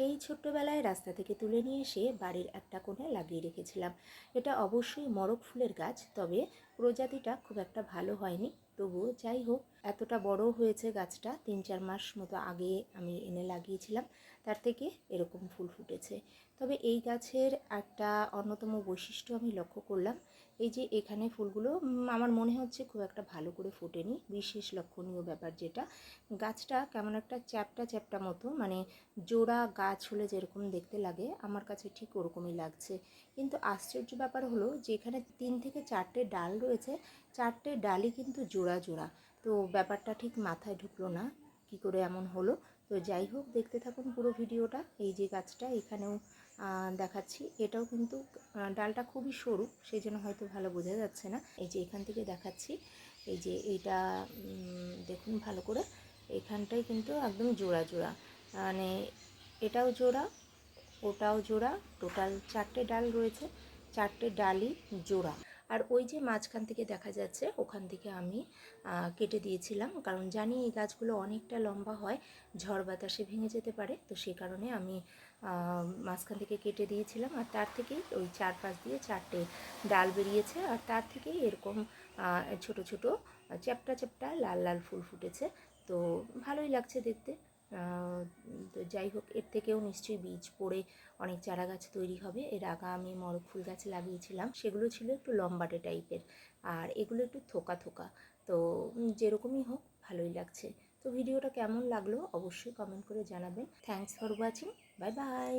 সেই ছোট্টবেলায় রাস্তা থেকে তুলে নিয়ে এসে বাড়ির একটা কোণে লাগিয়ে রেখেছিলাম। এটা অবশ্যই মরক ফুলের গাছ, তবে প্রজাতিটা খুব একটা ভালো হয়নি। তবুও যাই হোক এতটা বড় হয়েছে গাছটা তিন চার মাস মতো আগে আমি এনে লাগিয়েছিলাম, তার থেকে এরকম ফুল ফুটেছে। তবে এই গাছের একটা অন্যতম বৈশিষ্ট্য আমি লক্ষ্য করলাম, এই যে এখানে ফুলগুলো আমার মনে হচ্ছে খুব একটা ভালো করে ফোটেনি, বিশেষ লক্ষণীয় ব্যাপার যেটা, গাছটা কেমন একটা চ্যাপটা চ্যাপটা মতো মানে জোড়া গাছ হলে যেরকম দেখতে লাগে, আমার কাছে ঠিক ওরকমই লাগছে। কিন্তু আশ্চর্য ব্যাপার হলো যে এখানে তিন থেকে চারটে ডাল রয়েছে, চারটে ডালই কিন্তু জোড়া জোড়া জোড়া তো ব্যাপারটা ঠিক মাথায় ঢুকলো না, কি করে এমন হলো? তো যাই হোক, দেখতে থাকুন পুরো ভিডিওটা, এই যে গাছটা এখানেও দেখাচ্ছি। এটাও কিন্তু ডালটা খুবই সরু সেই জন্য হয়তো ভালো বোঝা যাচ্ছে না। এই যে এখান থেকে দেখাচ্ছি, এই যে এইটা দেখুন ভালো করে, এখানটাই কিন্তু একদম জোড়া জোড়া মানে এটাও জোড়া, ওটাও জোড়া, টোটাল চারটে ডাল রয়েছে, চারটে ডালই জোড়া। আর ওই যে মাঝখান থেকে দেখা যাচ্ছে, ওখান থেকে আমি কেটে দিয়েছিলাম। কারণ জানি এই গাছগুলো অনেকটা লম্বা হয়, ঝড় বাতাসে ভেঙে যেতে পারে। তো সে কারণে আমি মাঝখান থেকে কেটে দিয়েছিলাম। আর তার থেকেই ওই চার পাশ দিয়ে চারটে ডাল বেরিয়েছে। আর তার থেকেই এরকম ছোট ছোট, চ্যাপটা চ্যাপটা লাল লাল ফুল ফুটেছে। তো ভালোই লাগছে দেখতে। তো যাই হোক, এর থেকেও নিশ্চয়ই বীজ পড়ে অনেক চারা গাছ তৈরি হবে। এর আগা আমি মরক ফুল গাছ লাগিয়েছিলাম, সেগুলো ছিল একটু লম্বাটে টাইপের, আর এগুলো একটু থোকা থোকা। তো যেরকমই হোক, ভালোই লাগছে। তো ভিডিওটা কেমন লাগল অবশ্যই কমেন্ট করে জানাবেন। Thanks for watching bye bye